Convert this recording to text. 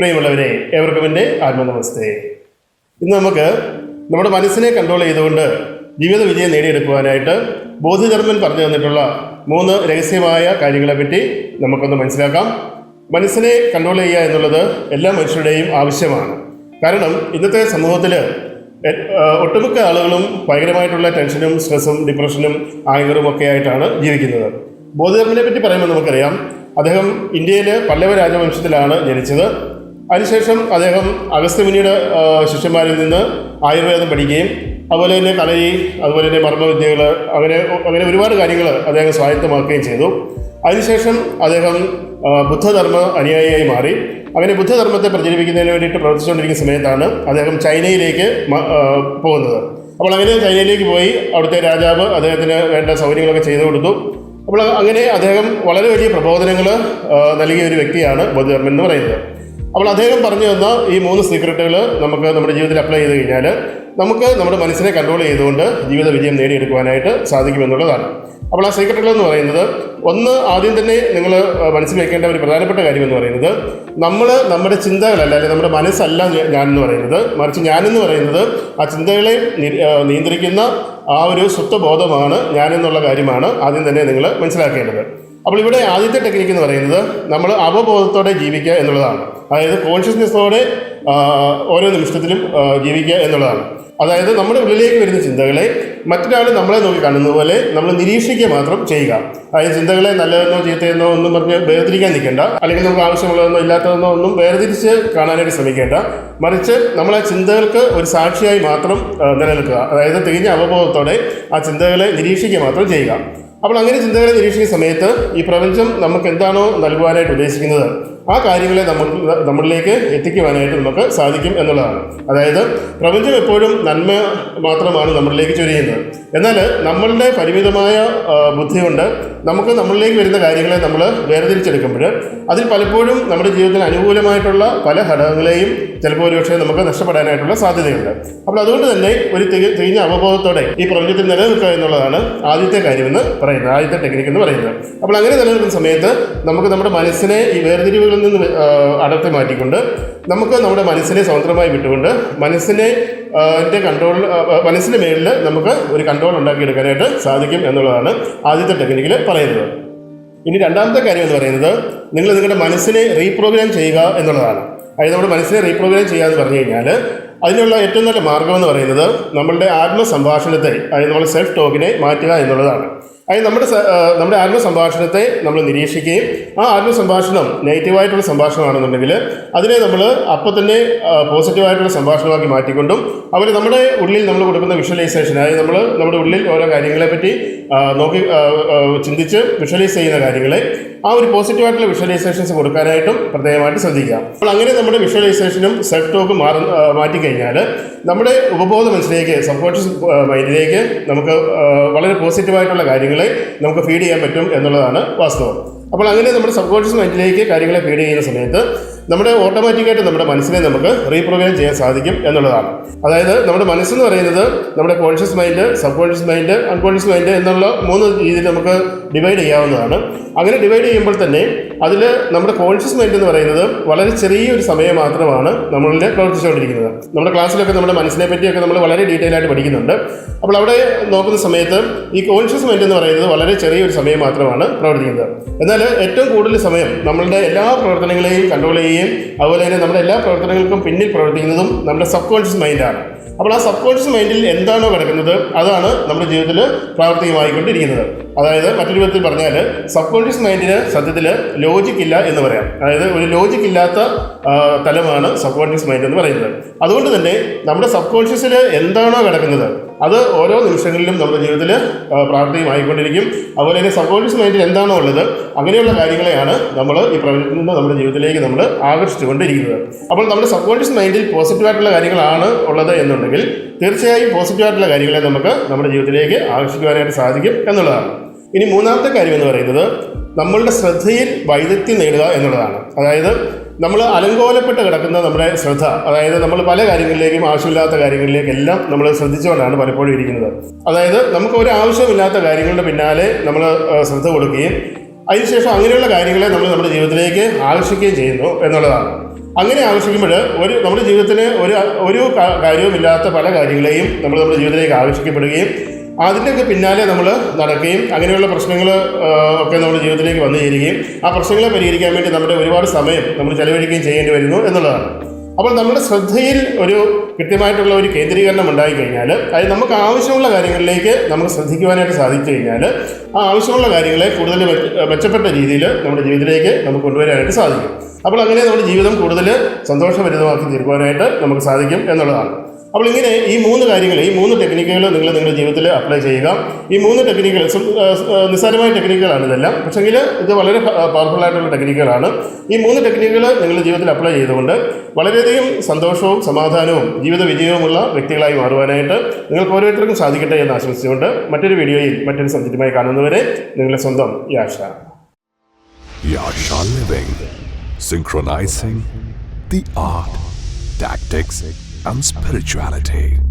പ്രിയമുള്ളവരെ ഏവർക്കും എന്റെ ആത്മനമസ്തേ. ഇന്ന് നമുക്ക് നമ്മുടെ മനസ്സിനെ കൺട്രോൾ ചെയ്തുകൊണ്ട് ജീവിത വിജയം നേടിയെടുക്കുവാനായിട്ട് ബോധിധർമ്മൻ പറഞ്ഞു തന്നിട്ടുള്ള മൂന്ന് രഹസ്യമായ കാര്യങ്ങളെ കാര്യങ്ങളെപ്പറ്റി നമുക്കൊന്ന് മനസ്സിലാക്കാം. മനസ്സിനെ കൺട്രോൾ ചെയ്യുക എന്നുള്ളത് എല്ലാ മനുഷ്യരുടെയും ആവശ്യമാണ്. കാരണം ഇന്നത്തെ സമൂഹത്തിൽ ഒട്ടുമിക്ക ആളുകളും ഭയങ്കരമായിട്ടുള്ള ടെൻഷനും സ്ട്രെസ്സും ഡിപ്രഷനും ആങ്കറും ഒക്കെ ആയിട്ടാണ് ജീവിക്കുന്നത്. ബോധധർമ്മനെ പറ്റി പറയുമ്പോൾ നമുക്കറിയാം അദ്ദേഹം ഇന്ത്യയിലെ പല്ലവ രാജവംശത്തിലാണ് ജനിച്ചത്. അതിനുശേഷം അദ്ദേഹം അഗസ്ത്യമുനിയുടെ ശിഷ്യന്മാരിൽ നിന്ന് ആയുർവേദം പഠിക്കുകയും അതുപോലെ തന്നെ കലരി അതുപോലെ തന്നെ മർമ്മവിദ്യകൾ അങ്ങനെ അങ്ങനെ ഒരുപാട് കാര്യങ്ങൾ അദ്ദേഹം സ്വായത്തമാക്കുകയും ചെയ്തു. അതിനുശേഷം അദ്ദേഹം ബുദ്ധധർമ്മ അനുയായിയായി മാറി. അങ്ങനെ ബുദ്ധധർമ്മത്തെ പ്രചരിപ്പിക്കുന്നതിന് വേണ്ടിയിട്ട് പ്രവർത്തിച്ചുകൊണ്ടിരിക്കുന്ന സമയത്താണ് അദ്ദേഹം ചൈനയിലേക്ക് പോകുന്നത്. അപ്പോൾ അങ്ങനെ ചൈനയിലേക്ക് പോയി അവിടുത്തെ രാജാവ് അദ്ദേഹത്തിന് വേണ്ട സൗകര്യങ്ങളൊക്കെ ചെയ്തു കൊടുത്തു. അപ്പോൾ അങ്ങനെ അദ്ദേഹം വളരെ വലിയ പ്രബോധനങ്ങൾ നൽകിയ ഒരു വ്യക്തിയാണ് ബുദ്ധധർമ്മൻ എന്ന് പറയുന്നത്. അപ്പോൾ അദ്ദേഹം പറഞ്ഞു തന്ന ഈ മൂന്ന് സീക്രട്ടുകൾ നമുക്ക് നമ്മുടെ ജീവിതത്തിൽ അപ്ലൈ ചെയ്ത് കഴിഞ്ഞാൽ നമുക്ക് നമ്മുടെ മനസ്സിനെ കൺട്രോൾ ചെയ്തുകൊണ്ട് ജീവിത വിജയം നേടിയെടുക്കുവാനായിട്ട് സാധിക്കുമെന്നുള്ളതാണ് അപ്പോൾ ആ സീക്രട്ടുകൾ എന്ന് പറയുന്നത് ഒന്ന് ആദ്യം തന്നെ നിങ്ങൾ മനസ്സിൽ വയ്ക്കേണ്ട ഒരു പ്രധാനപ്പെട്ട കാര്യം എന്ന് പറയുന്നത് നമ്മൾ നമ്മുടെ ചിന്തകളല്ല അല്ലെങ്കിൽ നമ്മുടെ മനസ്സല്ല ഞാൻ എന്ന് പറയുന്നത്. മറിച്ച് ഞാനെന്ന് പറയുന്നത് ആ ചിന്തകളെ നിയന്ത്രിക്കുന്ന ആ ഒരു സ്വത്വബോധമാണ് ഞാനെന്നുള്ള കാര്യമാണ് ആദ്യം തന്നെ നിങ്ങൾ മനസ്സിലാക്കേണ്ടത്. അപ്പോൾ ഇവിടെ ആദ്യത്തെ ടെക്നിക്ക് എന്ന് പറയുന്നത് നമ്മൾ അവബോധത്തോടെ ജീവിക്കുക എന്നുള്ളതാണ്. അതായത് കോൺഷ്യസ്നെസ്സോടെ ഓരോ നിമിഷത്തിലും ജീവിക്കുക എന്നുള്ളതാണ്. അതായത് നമ്മുടെ ഉള്ളിലേക്ക് വരുന്ന ചിന്തകളെ മറ്റൊരാൾ നമ്മളെ നോക്കി കാണുന്നത് പോലെ നമ്മൾ നിരീക്ഷിക്കുക മാത്രം ചെയ്യുക. അതായത് ചിന്തകളെ നല്ലതെന്നോ ചീത്തയെന്നോ ഒന്നും പറഞ്ഞ് വേർതിരിക്കാൻ നിൽക്കേണ്ട. അല്ലെങ്കിൽ നമുക്ക് ആവശ്യമുള്ളതെന്നോ ഇല്ലാത്തതെന്നോ ഒന്നും വേർതിരിച്ച് കാണാനായിട്ട് ശ്രമിക്കേണ്ട. മറിച്ച് നമ്മളെ ചിന്തകൾക്ക് ഒരു സാക്ഷിയായി മാത്രം നിലനിൽക്കുക. അതായത് തികഞ്ഞ അവബോധത്തോടെ ആ ചിന്തകളെ നിരീക്ഷിക്കുക മാത്രം ചെയ്യുക. അപ്പോൾ അങ്ങനെ ചിന്തകളെ നിരീക്ഷിക്കുന്ന സമയത്ത് ഈ പ്രപഞ്ചം നമുക്ക് എന്താണോ നൽകുവാനായിട്ട് ഉദ്ദേശിക്കുന്നത്? ആ കാര്യങ്ങളെ നമ്മൾ നമ്മളിലേക്ക് എത്തിക്കുവാനായിട്ട് നമുക്ക് സാധിക്കും എന്നുള്ളതാണ്. അതായത് പ്രപഞ്ചം എപ്പോഴും നന്മ മാത്രമാണ് നമ്മളിലേക്ക് ചൊരിയുന്നത്. എന്നാൽ നമ്മളുടെ പരിമിതമായ ബുദ്ധി കൊണ്ട് നമുക്ക് നമ്മളിലേക്ക് വരുന്ന കാര്യങ്ങളെ നമ്മൾ വേർതിരിച്ചെടുക്കുമ്പോൾ അതിൽ പലപ്പോഴും നമ്മുടെ ജീവിതത്തിന് അനുകൂലമായിട്ടുള്ള പല ഘടകങ്ങളെയും ചിലപ്പോൾ ഒരുപക്ഷെ നമുക്ക് നഷ്ടപ്പെടാനായിട്ടുള്ള സാധ്യതയുണ്ട്. അപ്പോൾ അതുകൊണ്ട് തന്നെ ഒരു തിക- തികഞ്ഞ അവബോധത്തോടെ ഈ പ്രപഞ്ചത്തിൽ നിലനിൽക്കുക എന്നുള്ളതാണ് ആദ്യത്തെ കാര്യമെന്ന് പറയുന്നത് ആദ്യത്തെ ടെക്നിക്ക് എന്ന് പറയുന്നത്. അപ്പോൾ അങ്ങനെ നിലനിൽക്കുന്ന സമയത്ത് നമുക്ക് നമ്മുടെ മനസ്സിനെ ഈ വേർതിരിവുകളിൽ നിന്ന് അടർത്തി മാറ്റിക്കൊണ്ട് നമുക്ക് നമ്മുടെ മനസ്സിനെ സ്വതന്ത്രമായി വിട്ടുകൊണ്ട് മനസ്സിനെ എന്റെ കൺട്രോൾ മനസ്സിന് മേളിൽ നമുക്ക് ഒരു കൺട്രോൾ ഉണ്ടാക്കിയെടുക്കാനായിട്ട് സാധിക്കും എന്നുള്ളതാണ് ആദ്യത്തെ ടെക്നിക്കിൽ പറയുന്നത്. ഇനി രണ്ടാമത്തെ കാര്യം എന്ന് പറയുന്നത് നിങ്ങൾ നിങ്ങളുടെ മനസ്സിനെ റീപ്രോഗ്രാം ചെയ്യുക എന്നുള്ളതാണ്. അതായത് നമ്മുടെ മനസ്സിനെ റീപ്രോഗ്രാം ചെയ്യുക എന്ന് പറഞ്ഞു കഴിഞ്ഞാൽ അതിനുള്ള ഏറ്റവും നല്ല മാർഗം എന്ന് പറയുന്നത് നമ്മളുടെ ആത്മസംഭാഷണത്തെ അതായത് നമ്മുടെ സെൽഫ് ടോക്കിനെ മാറ്റുക എന്നുള്ളതാണ്. അതായത് നമ്മുടെ നമ്മുടെ ആത്മസംഭാഷണത്തെ നമ്മൾ നിരീക്ഷിക്കുകയും ആ ആത്മസംഭാഷണം നെഗറ്റീവായിട്ടുള്ള സംഭാഷണമാണെന്നുണ്ടെങ്കിൽ അതിനെ നമ്മൾ അപ്പം തന്നെ പോസിറ്റീവായിട്ടുള്ള സംഭാഷണമാക്കി മാറ്റിക്കൊണ്ടും അതുപോലെ നമ്മുടെ ഉള്ളിൽ നമ്മൾ കൊടുക്കുന്ന വിഷ്വലൈസേഷൻ അതായത് നമ്മൾ നമ്മുടെ ഉള്ളിൽ ഓരോ കാര്യങ്ങളെപ്പറ്റി പറ്റി നോക്കി ചിന്തിച്ച് വിഷ്വലൈസ് ചെയ്യുന്ന കാര്യങ്ങളെ ആ ഒരു പോസിറ്റീവായിട്ടുള്ള വിഷ്വലൈസേഷൻസ് കൊടുക്കാനായിട്ടും പ്രത്യേകമായിട്ട് ശ്രദ്ധിക്കുക. അപ്പോൾ അങ്ങനെ നമ്മുടെ വിഷ്വലൈസേഷനും സെൽഫ് ടോക്കും മാറി മാറ്റിക്കഴിഞ്ഞാൽ നമ്മുടെ ഉപബോധ മനസ്സിലേക്ക് സബ്കോൺഷ്യസ് മൈൻഡിലേക്ക് നമുക്ക് വളരെ പോസിറ്റീവായിട്ടുള്ള കാര്യങ്ങളെ നമുക്ക് ഫീഡ് ചെയ്യാൻ പറ്റും എന്നുള്ളതാണ് വാസ്തവം. അപ്പോൾ അങ്ങനെ നമ്മുടെ സബ് കോൺഷ്യസ് മൈൻഡിലേക്ക് കാര്യങ്ങളെ ഫീഡ് ചെയ്യുന്ന സമയത്ത് നമ്മുടെ ഓട്ടോമാറ്റിക്കായിട്ട് നമ്മുടെ മനസ്സിനെ നമുക്ക് റീപ്രോഗ്രാം ചെയ്യാൻ സാധിക്കും എന്നുള്ളതാണ്. അതായത് നമ്മുടെ മനസ്സെന്ന് പറയുന്നത് നമ്മുടെ conscious mind subconscious mind unconscious mind എന്നുള്ള മൂന്ന് രീതിയിൽ നമുക്ക് ഡിവൈഡ് ചെയ്യാവുന്നതാണ്. അങ്ങനെ ഡിവൈഡ് ചെയ്യുമ്പോൾ തന്നെ അതിൽ നമ്മുടെ കോൺഷ്യസ് മൈൻഡ് എന്ന് പറയുന്നത് വളരെ ചെറിയൊരു സമയം മാത്രമാണ് നമ്മളിൽ പ്രവർത്തിച്ചുകൊണ്ടിരിക്കുന്നത്. നമ്മുടെ ക്ലാസ്സിലൊക്കെ നമ്മുടെ മനസ്സിനെ പറ്റിയൊക്കെ നമ്മൾ വളരെ ഡീറ്റെയിൽ ആയിട്ട് പഠിക്കുന്നുണ്ട്. അപ്പോൾ അവിടെ നോക്കുന്ന സമയത്ത് ഈ കോൺഷ്യസ് മൈൻഡ് എന്ന് പറയുന്നത് വളരെ ചെറിയൊരു സമയം മാത്രമാണ് പ്രവർത്തിക്കുന്നത്. എന്നാൽ ഏറ്റവും കൂടുതൽ സമയം നമ്മളുടെ എല്ലാ പ്രവർത്തനങ്ങളെയും കൺട്രോൾ ചെയ്യുകയും അതുപോലെ തന്നെ നമ്മുടെ എല്ലാ പ്രവർത്തനങ്ങൾക്കും പിന്നിൽ പ്രവർത്തിക്കുന്നതും നമ്മുടെ സബ് കോൺഷ്യസ് മൈൻഡാണ്. അപ്പോൾ ആ സബ് കോൺഷ്യസ് മൈൻഡിൽ എന്താണോ കിടക്കുന്നത്? അതാണ് നമ്മുടെ ജീവിതത്തിൽ പ്രാവർത്തികമായിക്കൊണ്ടിരിക്കുന്നത്. അതായത് മറ്റൊരു വിധത്തിൽ പറഞ്ഞാൽ സബ് കോൺഷ്യസ് മൈൻഡിന് സത്യത്തിൽ ലോജിക് ഇല്ല എന്ന് പറയാം. അതായത് ഒരു ലോജിക് ഇല്ലാത്ത തലമാണ് സബ് കോൺഷ്യസ് മൈൻഡ് എന്ന് പറയുന്നത്. അതുകൊണ്ട് തന്നെ നമ്മുടെ സബ് കോൺഷ്യസിൽ എന്താണോ കിടക്കുന്നത്? അത് ഓരോ നിമിഷങ്ങളിലും നമ്മുടെ ജീവിതത്തിൽ പ്രാർത്ഥനയുമായിക്കൊണ്ടിരിക്കും അതുപോലെ തന്നെ സബ് മൈൻഡിൽ എന്താണോ ഉള്ളത് അങ്ങനെയുള്ള കാര്യങ്ങളെയാണ് നമ്മൾ ഈ പ്രപഞ്ചത്തിൽ നിന്ന് നമ്മുടെ ജീവിതത്തിലേക്ക് നമ്മൾ ആകർഷിച്ചുകൊണ്ടിരിക്കുന്നത്. അപ്പോൾ നമ്മുടെ സബ്കോൺഷ്യസ് മൈൻഡിൽ പോസിറ്റീവായിട്ടുള്ള കാര്യങ്ങളാണ് ഉള്ളത് എന്നുണ്ടെങ്കിൽ തീർച്ചയായും പോസിറ്റീവായിട്ടുള്ള കാര്യങ്ങളെ നമുക്ക് നമ്മുടെ ജീവിതത്തിലേക്ക് ആകർഷിക്കുവാനായിട്ട് സാധിക്കും എന്നുള്ളതാണ്. ഇനി മൂന്നാമത്തെ കാര്യം എന്ന് പറയുന്നത് നമ്മളുടെ ശ്രദ്ധയിൽ വൈദഗ്ധ്യം നേടുക എന്നുള്ളതാണ്. അതായത് നമ്മൾ അലങ്കോലപ്പെട്ട് കിടക്കുന്ന നമ്മുടെ ശ്രദ്ധ അതായത് നമ്മൾ പല കാര്യങ്ങളിലേക്കും ആവശ്യമില്ലാത്ത കാര്യങ്ങളിലേക്കെല്ലാം നമ്മൾ ശ്രദ്ധിച്ചുകൊണ്ടാണ് പലപ്പോഴും ഇരിക്കുന്നത്. അതായത് നമുക്ക് ഒരു ആവശ്യമില്ലാത്ത കാര്യങ്ങളുടെ പിന്നാലെ നമ്മൾ ശ്രദ്ധ കൊടുക്കുകയും അതിനുശേഷം അങ്ങനെയുള്ള കാര്യങ്ങളെ നമ്മൾ നമ്മുടെ ജീവിതത്തിലേക്ക് ആകർഷിക്കുകയും ചെയ്യുന്നു എന്നുള്ളതാണ്. അങ്ങനെ ആകർഷിക്കുമ്പോൾ ഒരു നമ്മുടെ ജീവിതത്തിന് ഒരു ഒരു കാര്യവുമില്ലാത്ത പല കാര്യങ്ങളെയും നമ്മൾ നമ്മുടെ ജീവിതത്തിലേക്ക് ആകർഷിക്കപ്പെടുകയും അതിന്റെയൊക്കെ പിന്നാലെ നമ്മൾ നടക്കുകയും അങ്ങനെയുള്ള പ്രശ്നങ്ങൾ ഒക്കെ നമ്മുടെ ജീവിതത്തിലേക്ക് വന്നു ചേരുകയും ആ പ്രശ്നങ്ങളെ പരിഹരിക്കാൻ വേണ്ടി നമ്മുടെ ഒരുപാട് സമയം നമ്മൾ ചെലവഴിക്കുകയും ചെയ്യേണ്ടി വരുന്നു എന്നുള്ളതാണ്. അപ്പോൾ നമ്മുടെ ശ്രദ്ധയിൽ ഒരു കൃത്യമായിട്ടുള്ള ഒരു കേന്ദ്രീകരണം ഉണ്ടായിക്കഴിഞ്ഞാൽ അത് നമുക്ക് ആവശ്യമുള്ള കാര്യങ്ങളിലേക്ക് നമുക്ക് ശ്രദ്ധിക്കുവാനായിട്ട് സാധിച്ചു കഴിഞ്ഞാൽ ആ ആവശ്യമുള്ള കാര്യങ്ങളെ കൂടുതൽ മെച്ചപ്പെട്ട രീതിയിൽ നമ്മുടെ ജീവിതത്തിലേക്ക് നമുക്ക് കൊണ്ടുവരാനായിട്ട് സാധിക്കും. അപ്പോൾ അങ്ങനെ നമ്മുടെ ജീവിതം കൂടുതൽ സന്തോഷഭരിതമാക്കി തീർക്കുവാനായിട്ട് നമുക്ക് സാധിക്കും എന്നുള്ളതാണ്. അപ്പോൾ ഇങ്ങനെ ഈ മൂന്ന് കാര്യങ്ങൾ ഈ മൂന്ന് ടെക്നിക്കുകൾ നിങ്ങൾ നിങ്ങളുടെ ജീവിതത്തിൽ അപ്ലൈ ചെയ്യുക. ഈ മൂന്ന് ടെക്നിക്കുകൾ നിസ്സാരമായ ടെക്നിക്കുകളാണ് ഇതെല്ലാം. പക്ഷെങ്കിൽ ഇത് വളരെ പവർഫുൾ ആയിട്ടുള്ള ടെക്നിക്കുകളാണ് ഈ മൂന്ന് ടെക്നിക്കുകൾ നിങ്ങളുടെ ജീവിതത്തിൽ അപ്ലൈ ചെയ്തുകൊണ്ട് വളരെയധികം സന്തോഷവും സമാധാനവും ജീവിത വിജയവുമുള്ള വ്യക്തികളായി മാറുവാനായിട്ട് നിങ്ങൾക്ക് ഓരോരുത്തർക്കും സാധിക്കട്ടെ എന്ന് ആശംസിച്ചുകൊണ്ട് മറ്റൊരു വീഡിയോയിൽ മറ്റൊരു സബ്ജക്റ്റുമായി കാണുന്നവരെ നിങ്ങളുടെ സ്വന്തം Yasha. Yasha Living, synchronizing the art, tactics, and spirituality.